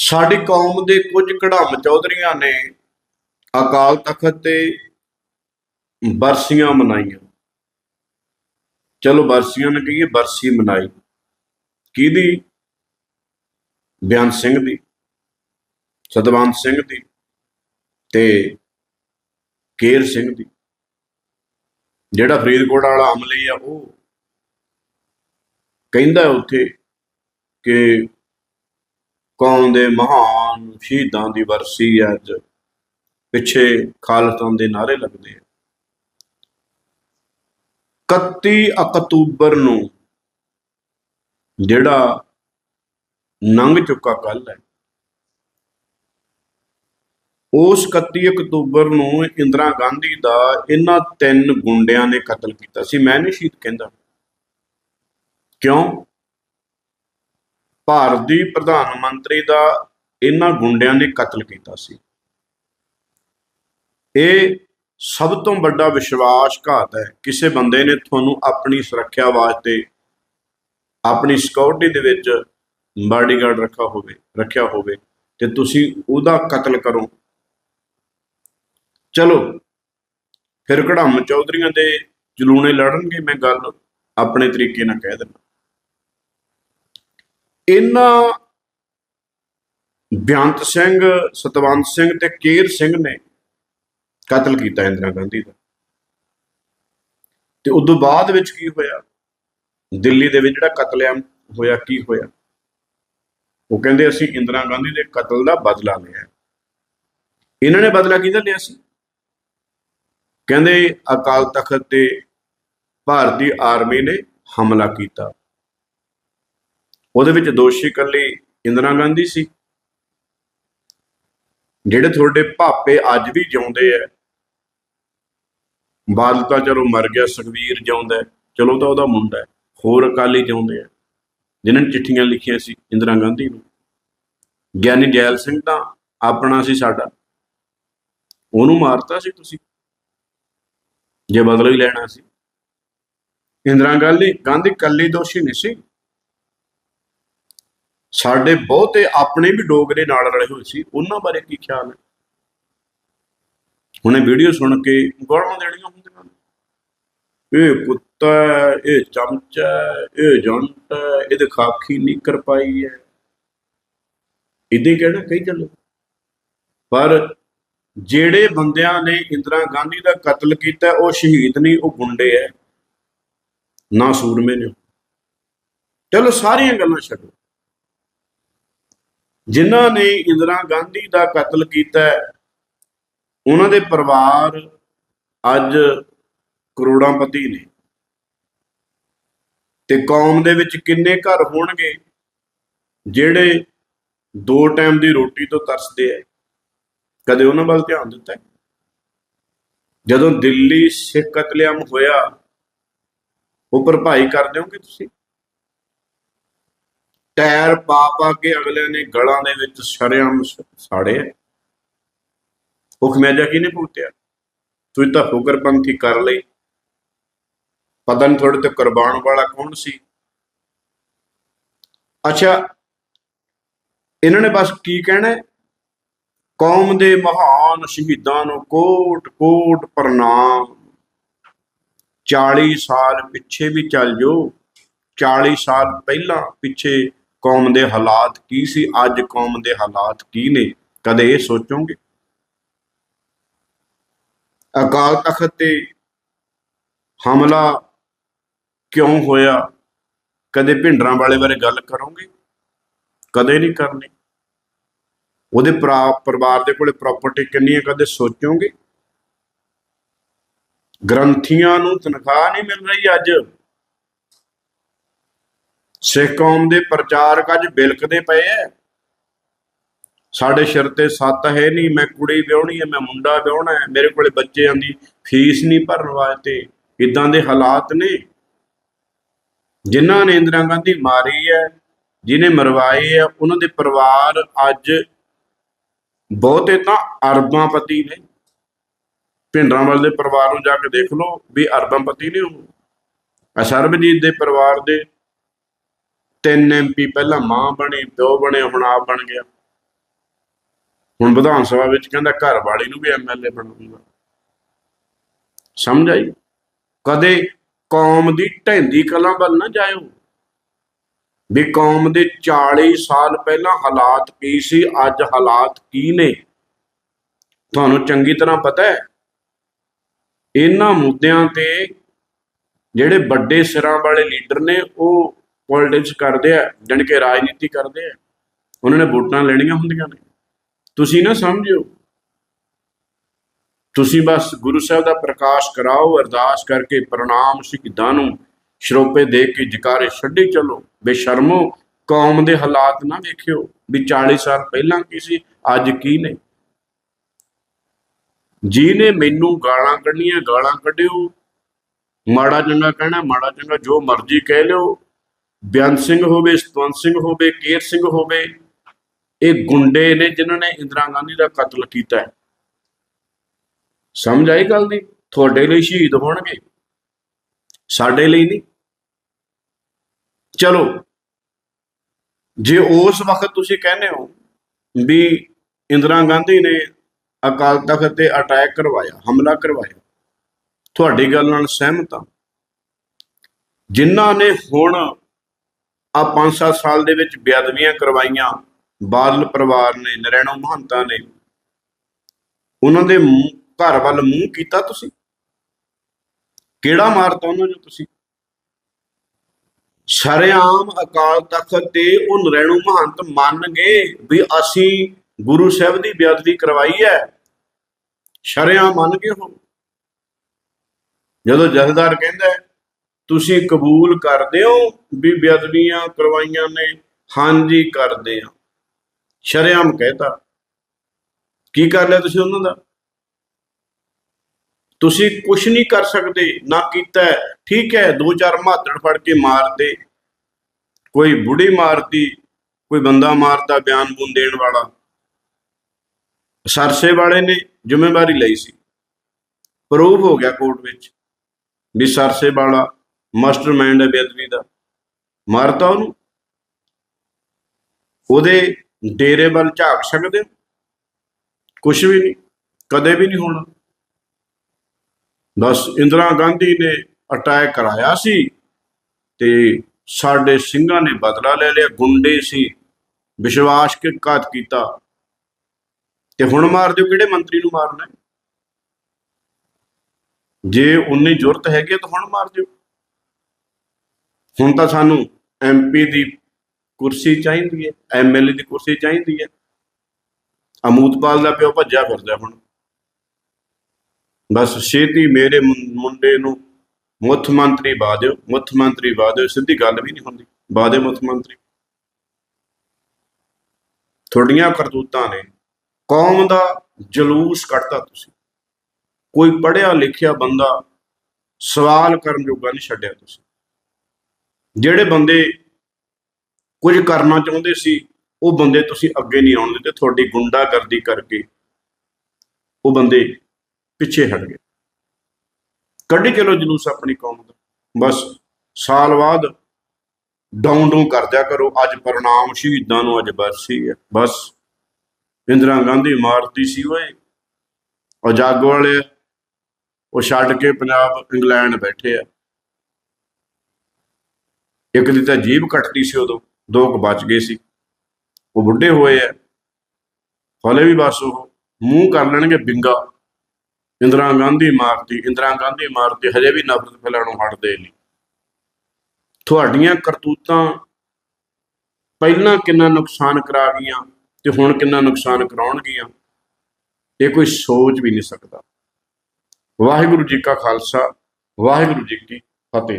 ਸਾਡੀ ਕੌਮ ਦੇ ਕੁਝ ਕੜਾਮ ਚੌਧਰੀਆਂ ਨੇ ਅਕਾਲ ਤਖਤ ਤੇ ਬਰਸੀਆਂ ਮਨਾਈਆਂ। ਚਲੋ ਬਰਸੀਆਂ ਨੇ ਕਹੀਏ, ਬਰਸੀ ਮਨਾਈ। ਕਿਹਦੀ? ਬਿਆਨ ਸਿੰਘ ਦੀ, ਸਤਵੰਤ ਸਿੰਘ ਦੀ ਤੇ ਕੇਰ ਸਿੰਘ ਦੀ। ਜਿਹੜਾ ਫਰੀਦਕੋਟ ਵਾਲਾ ਅਮਲੀ ਆ, ਉਹ ਕਹਿੰਦਾ ਉੱਥੇ ਕਿ ਕੌਮ ਦੇ ਮਹਾਨ ਸ਼ਹੀਦਾਂ ਦੀ ਵਰਸੀ ਅੱਜ ਪਿੱਛੇ ਖਾਲਸਤਾਨ ਦੇ ਨਾਰੇ ਲੱਗਦੇ ਆ। 31 ਅਕਤੂਬਰ ਨੂੰ ਜਿਹੜਾ ਲੰਘ ਚੁੱਕਾ ਕੱਲ ਹੈ, ਉਸ 31 ਅਕਤੂਬਰ ਨੂੰ ਇੰਦਰਾ ਗਾਂਧੀ ਦਾ ਇਹਨਾਂ ਤਿੰਨ ਗੁੰਡਿਆਂ ਨੇ ਕਤਲ ਕੀਤਾ ਸੀ। ਮੈਂ ਨਹੀਂ ਸ਼ਹੀਦ ਕਹਿੰਦਾ। ਕਿਉਂ? ਭਾਰਤ ਦੀ ਪ੍ਰਧਾਨ ਮੰਤਰੀ ਦਾ ਇਹਨਾਂ ਗੁੰਡਿਆਂ ਨੇ ਕਤਲ ਕੀਤਾ ਸੀ। ਇਹ ਸਭ ਤੋਂ ਵੱਡਾ ਵਿਸ਼ਵਾਸਘਾਤ ਹੈ। ਕਿਸੇ ਬੰਦੇ ਨੇ ਤੁਹਾਨੂੰ ਆਪਣੀ ਸੁਰੱਖਿਆ ਵਾਸਤੇ, ਆਪਣੀ ਸਿਕਿਉਰਿਟੀ ਦੇ ਵਿੱਚ ਬਾਡੀਗਾਰਡ ਰੱਖਾ ਹੋਵੇ, ਰੱਖਿਆ ਹੋਵੇ ਤੇ ਤੁਸੀਂ ਉਹਦਾ ਕਤਲ ਕਰੋ। ਚਲੋ, ਫਿਰ ਕੜਾਮ ਚੌਧਰੀਆਂ ਦੇ ਜਲੂਣੇ ਲੜਨਗੇ, ਮੈਂ ਗੱਲ ਆਪਣੇ ਤਰੀਕੇ ਨਾਲ ਕਹਿ ਦਿੰਦਾ। ਇਹਨਾਂ ਬਿਆੰਤ ਸਿੰਘ, ਸਤਵੰਤ ਸਿੰਘ ਤੇ ਕੇਰ ਸਿੰਘ ਨੇ ਕਤਲ ਕੀਤਾ ਇੰਦਰਾ ਗਾਂਧੀ ਦਾ। ਤੇ ਉਦੋਂ ਬਾਅਦ ਵਿੱਚ ਕੀ ਹੋਇਆ? ਦਿੱਲੀ ਦੇ ਵਿੱਚ ਜਿਹੜਾ ਕਤਲੇਆਮ ਹੋਇਆ, ਕੀ ਹੋਇਆ? ਉਹ ਕਹਿੰਦੇ ਅਸੀਂ ਇੰਦਰਾ ਗਾਂਧੀ ਦੇ ਕਤਲ ਦਾ ਬਦਲਾ ਲਿਆ। ਇਹਨਾਂ ਨੇ ਬਦਲਾ ਕਿਹਦਾ ਲਿਆ ਸੀ? ਕਹਿੰਦੇ ਅਕਾਲ ਤਖਤ ਤੇ ਭਾਰਤੀ ਆਰਮੀ ਨੇ ਹਮਲਾ ਕੀਤਾ। ਉਹਦੇ ਵਿੱਚ ਦੋਸ਼ੀ ਇਕੱਲੀ ਇੰਦਰਾ ਗਾਂਧੀ ਸੀ। ਜਿਹੜੇ ਤੁਹਾਡੇ ਭਾਪੇ ਅੱਜ ਵੀ ਜਿਉਂਦੇ ਐ ਬਾਦਲ ਤਾਂ ਚਲੋ ਮਰ ਗਿਆ ਸੁਖਵੀਰ ਜਿਉਂਦਾ ਚਲੋ ਤਾਂ ਉਹਦਾ ਮੁੰਡਾ ਹੋਰ ਅਕਾਲੀ ਜਿਉਂਦੇ ਆ। ਜਿਨ੍ਹਾਂ ਨੇ ਚਿੱਠੀਆਂ ਲਿਖੀਆਂ ਸੀ ਇੰਦਰਾ ਗਾਂਧੀ ਨੂੰ। ਗਿਆਨੀ ਜੈਲ ਸਿੰਘ ਤਾਂ ਆਪਣਾ ਸੀ ਸਾਡਾ। ਉਹਨੂੰ ਮਾਰਤਾ ਸੀ ਤੁਸੀਂ, ਜੇ ਬਦਲਾ ਹੀ ਲੈਣਾ ਸੀ। ਇੰਦਰਾ ਗਾਂਧੀ ਗਾਂਧੀ ਕੱਲੀ ਦੋਸ਼ੀ ਨਹੀਂ ਸੀ। ਸਾਡੇ ਬਹੁਤੇ ਆਪਣੇ ਵੀ ਡੋਗਰੇ ਨਾਲ ਰਲੇ ਹੋਏ ਸੀ ਉਹਨਾਂ ਬਾਰੇ ਕੀ ਖਿਆਲ ਹੈ? ਹੁਣੇ ਵੀਡੀਓ ਸੁਣ ਕੇ ਗਾਲਾਂ ਦੇਣੀਆਂ ਹੁੰਦੀਆਂ ਨੇ। ਇਹ ਕੁੱਤਾ ਇਹ ਚਮਚਾ ਇਹ ਜੰਟ ਹੈ, ਇਹਦੇ ਖਾਕੀ ਨਿਕਰ ਪਾਈ ਹੈ। ਇਦਾਂ ਕਹਿਣਾ ਕਹੀ ਚੱਲੋ? ਪਰ ਜਿਹੜੇ ਬੰਦਿਆਂ ਨੇ ਇੰਦਰਾ ਗਾਂਧੀ ਦਾ ਕਤਲ ਕੀਤਾ ਉਹ ਸ਼ਹੀਦ ਨਹੀਂ ਉਹ ਗੁੰਡੇ ਐ ਨਾ ਸੂਰਮੇ ਨੇ। ਚਲੋ ਸਾਰੀਆਂ ਗੱਲਾਂ ਛੱਡੋ। ਜਿਨ੍ਹਾਂ ਨੇ ਇੰਦਰਾ ਗਾਂਧੀ ਦਾ ਕਤਲ ਕੀਤਾ ਉਹਨਾਂ ਦੇ ਪਰਿਵਾਰ ਅੱਜ ਕਰੋੜਾਂਪਤੀ ਨੇ। ਤੇ ਕੌਮ ਦੇ ਵਿੱਚ ਕਿੰਨੇ ਘਰ ਹੋਣਗੇ, ਜਿਹੜੇ ਦੋ ਟਾਈਮ ਦੀ ਰੋਟੀ ਤੋਂ ਤਰਸਦੇ ਐ ਕਦੇ ਉਹਨਾਂ ਵੱਲ ਧਿਆਨ ਦਿੱਤਾ ਜਦੋਂ ਦਿੱਲੀ ਸਿੱਖ ਕਤਲੇਆਮ ਹੋਇਆ, ਉਹ ਭਰਪਾਈ ਕਰ ਦਿਓਗੇ ਤੁਸੀਂ? ਟਾਇਰ ਪਾ ਪਾ ਕੇ ਅਗਲੇ ਨੇ ਗਲਾਂ ਦੇ ਵਿੱਚ ਸ਼ਰਿਆਮ ਸਾੜੇ। ਉਹ ਖਮਿਆਜਾ ਭੁਗਤਿਆ? ਤੁਸੀਂ ਤਾਂ ਫੁਕਰਪੰਥੀ ਕਰ ਲਈ। ਪਤਾ ਨਹੀਂ ਤੁਹਾਡੇ ਤੇ ਕੁਰਬਾਨ ਵਾਲਾ ਕੌਣ ਸੀ? ਅੱਛਾ, ਇਹਨਾਂ ਨੇ ਬਸ ਕੀ ਕਹਿਣਾ? ਕੌਮ ਦੇ ਮਹਾਨ ਸ਼ਹੀਦਾਂ ਨੂੰ ਕੋਟ ਕੋਟ ਪ੍ਰਣਾਮ। 40 ਸਾਲ ਪਿੱਛੇ ਵੀ ਚੱਲ ਜਾਓ। 40 ਸਾਲ ਪਹਿਲਾਂ ਪਿੱਛੇ ਕੌਮ ਦੇ ਹਾਲਾਤ ਕੀ ਸੀ? ਅੱਜ ਕੌਮ ਦੇ ਹਾਲਾਤ ਕੀ ਨੇ? ਕਦੇ ਇਹ ਸੋਚੋਗੇ? ਅਕਾਲ ਤਖਤ ਤੇ ਹਮਲਾ ਕਿਉਂ ਹੋਇਆ? ਕਦੇ ਭਿੰਡਰਾਂ ਵਾਲੇ ਬਾਰੇ ਗੱਲ ਕਰੋਗੇ? ਕਦੇ ਨਹੀਂ ਕਰਨੀ। ਉਹਦੇ ਪਰਿਵਾਰ ਦੇ ਕੋਲੇ ਪ੍ਰਾਪਰਟੀ ਕਿੰਨੀ ਹੈ, ਕਦੇ ਸੋਚੋਗੇ? ਗ੍ਰੰਥੀਆਂ ਨੂੰ ਤਨਖਾਹ ਨਹੀਂ ਮਿਲ ਰਹੀ ਅੱਜ। ਸਿੱਖ ਕੌਮ ਦੇ ਪ੍ਰਚਾਰਕ ਅੱਜ ਬਿਲਕਦੇ ਪਏ ਐ। ਸਾਡੇ ਸਿਰ ਤੇ ਸੱਤ ਹੈ ਨਹੀਂ, ਮੈਂ ਕੁੜੀ ਵਿਆਹਣੀ ਹੈ ਮੈਂ ਮੁੰਡਾ ਵਿਆਹਣਾ ਹੈ ਮੇਰੇ ਕੋਲੇ ਬੱਚਿਆਂ ਦੀ ਫੀਸ ਨਹੀਂ ਭਰਨ ਵਾਸਤੇ ਇਦਾਂ ਦੇ ਹਾਲਾਤ ਨੇ। ਜਿਨ੍ਹਾਂ ਨੇ ਇੰਦਰਾ ਗਾਂਧੀ ਮਾਰੀ ਹੈ ਜਿਨੇ ਮਰਵਾਏ ਆ ਉਹਨਾਂ ਦੇ ਪਰਿਵਾਰ ਅੱਜ ਬਹੁਤੇ ਤਾਂ ਅਰਬਾਂ ਪਤੀ ਨੇ। ਭਿੰਡਰਾਂ ਵਾਲੇ ਦੇ ਪਰਿਵਾਰ ਨੂੰ ਜਾ ਕੇ ਦੇਖ ਲਓ ਵੀ ਅਰਬਾਂ ਪਤੀ ਨੇ ਉਹ। ਸਰਬਜੀਤ ਦੇ ਪਰਿਵਾਰ ਦੇ ਤਿੰਨ ਐਮਪੀ ਪਹਿਲਾਂ ਮਾਂ ਬਣੀ, ਪਿਓ ਬਣੇ, ਹੁਣ ਆਪ ਬਣ ਗਿਆ। ਹੁਣ ਵਿਧਾਨ ਸਭਾ ਵਿੱਚ ਕਹਿੰਦਾ ਘਰ ਵਾਲੀ ਨੂੰ ਵੀ ਐਮਐਲਏ ਬਣਾਉਂਗਾ ਸਮਝ ਆਈ ਕਦੇ ਕੌਮ ਦੀ ਢੈਂਦੀ ਕਲਾਂ ਵੱਲ ਨਾ ਜਾਇਓ। ਵੀ ਕੌਮ ਦੇ 40 ਸਾਲ ਪਹਿਲਾਂ ਹਾਲਾਤ ਕੀ ਸੀ, ਅੱਜ ਹਾਲਾਤ ਕੀ ਨੇ? ਤੁਹਾਨੂੰ ਚੰਗੀ ਤਰ੍ਹਾਂ ਪਤਾ ਹੈ, ਇਹਨਾਂ ਮੁੱਦਿਆਂ ਤੇ ਜਿਹੜੇ ਵੱਡੇ ਸਿਰਾਂ ਵਾਲੇ ਲੀਡਰ ਨੇ, ਉਹ ਪੋਲਿਟਿਕਸ ਕਰਦੇ ਆ ਜਾਣੀ ਕਿ ਰਾਜਨੀਤੀ ਕਰਦੇ ਆ, ਉਹਨਾਂ ਨੇ ਵੋਟਾਂ ਲੈਣੀਆਂ ਹੁੰਦੀਆਂ ਨੇ। ਤੁਸੀਂ ਨਾ ਸਮਝਿਓ। ਤੁਸੀਂ ਬਸ ਗੁਰੂ ਸਾਹਿਬ ਦਾ ਪ੍ਰਕਾਸ਼ ਕਰਾਓ, ਅਰਦਾਸ ਕਰਕੇ ਪ੍ਰਣਾਮ ਸ਼ਹੀਦਾਂ ਨੂੰ, ਸ਼ਰੋਪੇ ਦੇ ਕੇ ਜਕਾਰੇ ਛੱਡੀ ਚਲੋ, ਬੇਸ਼ਰਮੋ, ਕੌਮ ਦੇ ਹਾਲਾਤ ਨਾ ਵੇਖਿਓ ਵੀ 40 ਸਾਲ ਪਹਿਲਾਂ ਕੀ ਸੀ, ਅੱਜ ਕੀ ਨੇ। ਜੀ ਨੇ ਮੈਨੂੰ ਗਾਲਾਂ ਕੱਢੀਆਂ ਗਾਲਾਂ ਕੱਢਿਓ। ਮਾੜਾ ਚੰਗਾ ਕਹਿਣਾ, ਮਾੜਾ ਚੰਗਾ ਜੋ ਮਰਜ਼ੀ ਕਹਿ ਲਿਓ। ਬਿਆਨ ਸਿੰਘ ਹੋਵੇ, ਸਤਵੰਤ ਸਿੰਘ ਹੋਵੇ, ਕੇਰ ਸਿੰਘ ਹੋਵੇ, ਇਹ ਗੁੰਡੇ ਨੇ ਜਿਨ੍ਹਾਂ ਨੇ ਇੰਦਰਾ ਗਾਂਧੀ ਦਾ ਕਤਲ ਕੀਤਾ ਸਮਝ ਆਈ ਗੱਲ ਦੀ? ਤੁਹਾਡੇ ਲਈ ਸ਼ਹੀਦ ਹੋਣਗੇ। ਸਾਡੇ ਲਈ ਨਹੀਂ। ਚਲੋ, ਜੇ ਉਸ ਵਕਤ ਤੁਸੀਂ ਕਹਿੰਦੇ ਹੋ ਵੀ ਇੰਦਰਾ ਗਾਂਧੀ ਨੇ ਅਕਾਲ ਤਖਤ ਤੇ ਅਟੈਕ ਕਰਵਾਇਆ, ਹਮਲਾ ਕਰਵਾਇਆ, ਤੁਹਾਡੀ ਗੱਲ ਨਾਲ ਸਹਿਮਤ ਹਾਂ। ਜਿਨ੍ਹਾਂ ਨੇ ਹੁਣ ਆ 5-7 ਸਾਲ ਦੇ ਵਿੱਚ ਬੇਅਦਬੀਆਂ ਕਰਵਾਈਆਂ। ਬਾਦਲ ਪਰਿਵਾਰ ਨੇ, ਨਰੈਣੋ ਮਹੰਤਾ ਨੇ। ਉਹਨਾਂ ਦੇ ਘਰ ਵੱਲ ਮੂੰਹ ਕੀਤਾ ਤੁਸੀਂ? ਕਿਹੜਾ ਮਾਰਤਾ ਉਹਨਾਂ ਨੂੰ ਤੁਸੀਂ? ਸ਼ਰੇਆਮ ਅਕਾਲ ਤਖਤ ਤੇ ਉਹ ਨਰੈਣੋ ਮਹੰਤ ਮੰਨ ਗਏ ਵੀ ਅਸੀਂ ਗੁਰੂ ਸਾਹਿਬ ਦੀ ਬੇਅਦਬੀ ਕਰਵਾਈ ਹੈ। ਸ਼ਰੇਆਮ ਮੰਨ ਗਏ ਹੋ ਜਦੋਂ ਜਥੇਦਾਰ ਕਹਿੰਦਾ ਤੁਸੀਂ ਕਬੂਲ ਕਰਦੇ ਹੋ ਵੀ ਬੇਅਦਬੀਆਂ ਕਰਵਾਈਆਂ ਨੇ? ਹਾਂਜੀ, ਕਰਦੇ ਹਾਂ। ਸ਼ਰੇਆਮ ਕਹਿਤਾ। ਕੀ ਕਰ ਲਿਆ ਤੁਸੀਂ ਉਹਨਾਂ ਦਾ? ਤੁਸੀਂ ਕੁਝ ਨਹੀਂ ਕਰ ਸਕਦੇ, ਨਾ ਕੀਤਾ ਠੀਕ ਹੈ, ਦੋ ਚਾਰ ਮਾਤੜ ਫੜ ਕੇ ਮਾਰਦੇ। ਕੋਈ ਬੁੜੀ ਮਾਰਤੀ, ਕੋਈ ਬੰਦਾ ਮਾਰਦਾ ਬਿਆਨ ਬੂਨ ਦੇਣ ਵਾਲਾ। ਸਰਸੇ ਵਾਲੇ ਨੇ ਜ਼ਿੰਮੇਵਾਰੀ ਲਈ ਸੀ। ਪ੍ਰੂਫ ਹੋ ਗਿਆ ਕੋਰਟ ਵਿੱਚ ਵੀ ਸਰਸੇ ਵਾਲਾ ਮਾਸਟਰਮਾਈਂਡ ਹੈ ਬੇਅਦਬੀ ਦਾ ਮਾਰਤਾ ਉਹਨੂੰ। ਉਹਦੇ ਡੇਰੇ ਵੱਲ ਝਾਕ ਸਕਦੇ ਕੁਝ ਵੀ ਨਹੀਂ, ਕਦੇ ਵੀ ਨਹੀਂ ਹੋਣਾ। ਬਸ ਇੰਦਰਾ ਗਾਂਧੀ ਨੇ ਅਟੈਕ ਕਰਾਇਆ ਸੀ ਤੇ ਸਾਡੇ ਸਿੰਘਾਂ ਨੇ ਬਦਲਾ ਲੈ ਲਿਆ, ਗੁੰਡੇ ਸੀ, ਵਿਸ਼ਵਾਸ ਕੇ ਘਾਤ ਕੀਤਾ। ਤੇ ਹੁਣ ਮਾਰ ਦਿਓ, ਕਿਹੜੇ ਮੰਤਰੀ ਨੂੰ ਮਾਰਨਾ ਜੇ ਉਨੀ ਜ਼ਰੂਰਤ ਹੈਗੀ ਹੈ ਤਾਂ ਹੁਣ ਮਾਰ ਦਿਓ। ਹੁਣ ਤਾਂ ਸਾਨੂੰ ਐਮਪੀ ਦੀ ਕੁਰਸੀ ਚਾਹੀਦੀ ਹੈ ਐਮਐਲਏ ਦੀ ਕੁਰਸੀ ਚਾਹੀਦੀ ਹੈ। ਅਮੂਤਪਾਲ ਦਾ ਪਿਓ ਭੱਜਿਆ ਫਿਰਦਾ ਹੁਣ। ਬਸ ਛੇਤੀ ਮੇਰੇ ਮੁੰਡੇ ਨੂੰ ਮੁੱਖ ਮੰਤਰੀ ਬਾ ਦਿਓ। ਮੁੱਖ ਮੰਤਰੀ ਬਾ ਦਿਓ, ਸਿੱਧੀ ਗੱਲ ਵੀ ਨਹੀਂ ਹੁੰਦੀ। ਬਾ ਦਿਓ ਮੁੱਖ ਮੰਤਰੀ। ਤੁਹਾਡੀਆਂ ਕਰਤੂਤਾਂ ਨੇ, ਕੌਮ ਦਾ ਜਲੂਸ ਕੱਢਤਾ ਤੁਸੀਂ। ਕੋਈ ਪੜਿਆ ਲਿਖਿਆ ਬੰਦਾ ਸਵਾਲ ਕਰਨ ਜੋਗਾ ਨਹੀਂ ਛੱਡਿਆ ਤੁਸੀਂ। ਜਿਹੜੇ ਬੰਦੇ ਕੁਝ ਕਰਨਾ ਚਾਹੁੰਦੇ ਸੀ, ਉਹ ਬੰਦੇ ਤੁਸੀਂ ਅੱਗੇ ਨਹੀਂ ਆਉਣ ਦਿੱਤੇ। ਤੁਹਾਡੀ ਗੁੰਡਾਗਰਦੀ ਕਰਕੇ ਉਹ ਬੰਦੇ ਪਿੱਛੇ ਹਟ ਗਏ। ਕੱਢੀ ਚਲੋ ਜਲੂਸ ਆਪਣੀ ਕੌਮ ਦਾ। ਬਸ ਸਾਲ ਬਾਅਦ ਡਾਊਨ ਡਾਊਨ ਕਰਦਿਆ ਕਰੋ। ਅੱਜ ਪ੍ਰਣਾਮ ਸ਼ਹੀਦਾਂ ਨੂੰ ਅੱਜ ਬਰਸੀ ਹੈ। ਬਸ ਇੰਦਰਾ ਗਾਂਧੀ ਮਾਰਦੀ ਸੀ ਓਏ। ਉਹ ਜਾਗੋ ਵਾਲੇ ਉਹ ਛੱਡ ਕੇ ਪੰਜਾਬ, ਇੰਗਲੈਂਡ ਬੈਠੇ ਆ। ਇੱਕ ਦੀ ਤਾਂ ਜੀਬ ਕੱਟਦੀ ਸੀ ਉਦੋਂ, ਦੋ ਕੁ ਬਚ ਗਏ ਸੀ। ਉਹ ਬੁੱਢੇ ਹੋਏ ਆ। ਹਲੇ ਵੀ ਬਸ ਉਹ ਮੂੰਹ ਕਰ ਲੈਣਗੇ ਬਿੰਗਾ। ਇੰਦਰਾ ਗਾਂਧੀ ਮਾਰਤੀ ਇੰਦਰਾ ਗਾਂਧੀ ਮਾਰਤੀ ਹਜੇ ਵੀ ਨਫ਼ਰਤ ਫੈਲਾਉਣੋਂ ਹਟਦੇ ਨਹੀਂ। ਤੁਹਾਡੀਆਂ ਕਰਤੂਤਾਂ ਪਹਿਲਾਂ ਕਿੰਨਾ ਨੁਕਸਾਨ ਕਰਾ ਗਈਆਂ ਤੇ ਹੁਣ ਕਿੰਨਾ ਨੁਕਸਾਨ ਕਰਾਉਣਗੀਆਂ, ਇਹ ਕੋਈ ਸੋਚ ਵੀ ਨਹੀਂ ਸਕਦਾ। ਵਾਹਿਗੁਰੂ ਜੀ ਕਾ ਖਾਲਸਾ, ਵਾਹਿਗੁਰੂ ਜੀ ਕੀ ਫਤਿਹ।